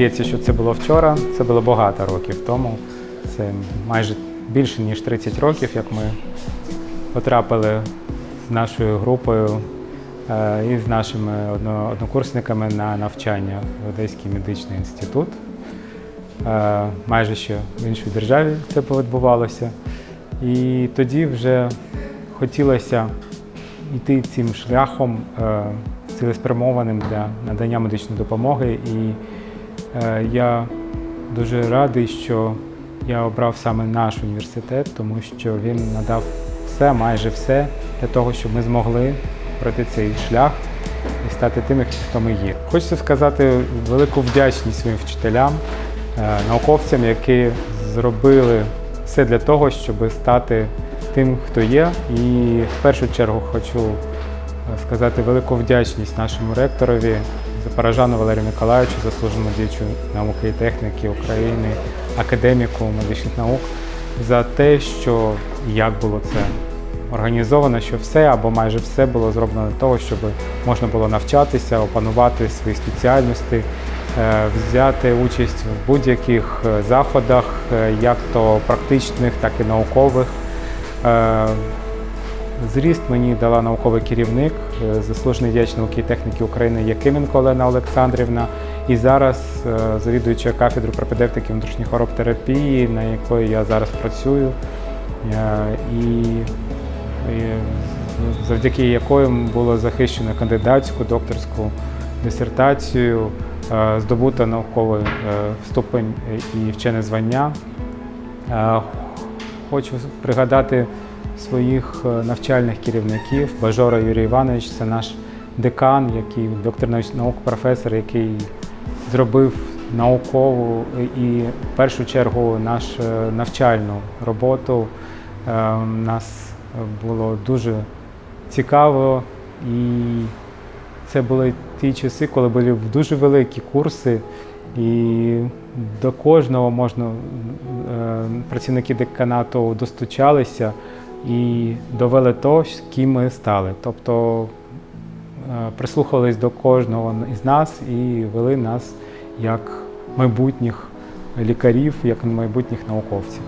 здається, що це було вчора. Це було багато років тому. Це майже більше ніж 30 років, як ми потрапили з нашою групою е, і з нашими одно- однокурсниками на навчання в Одеський медичний інститут. Е, Майже ще в іншій державі це відбувалося. І тоді вже хотілося йти цим шляхом е, цілеспрямованим для надання медичної допомоги. І я дуже радий, що я обрав саме наш університет, тому що він надав все, майже все для того, щоб ми змогли пройти цей шлях і стати тими, хто ми є. Хочеться сказати велику вдячність своїм вчителям, е, науковцям, які зробили все для того, щоб стати тим, хто є. І в першу чергу хочу е, сказати велику вдячність нашому ректорові Запорожану Валерію Миколаївичу, заслуженому діячу науки і техніки України, академіку медичних наук, за те, що як було це організовано, що все або майже все було зроблено для того, щоб можна було навчатися, опанувати свої спеціальності, е, взяти участь в будь-яких е, заходах, е, як то практичних, так і наукових. Зріст мені дала науковий керівник, е, заслужений діяч науки і техніки України Якименко Олена Олександрівна. І зараз е, завідуюча кафедру пропедевтики внутрішніх хвороб терапії, на якої я зараз працюю. Е, І, завдяки якої було захищено кандидатську докторську дисертацію, здобуто науковий ступень і вчене звання. Хочу пригадати своїх е, навчальних керівників. Бажора Юрій Іванович це наш декан, який доктор наук, професор, який зробив наукову і в першу чергу нашу навчальну роботу. Е, нас було дуже цікаво, і це були ті часи, коли були дуже великі курси, і до кожного можна е, працівники деканату достучалися і довели то, ким ми стали. Тобто е, прислухались до кожного із нас і вели нас як майбутніх лікарів, як майбутніх науковців.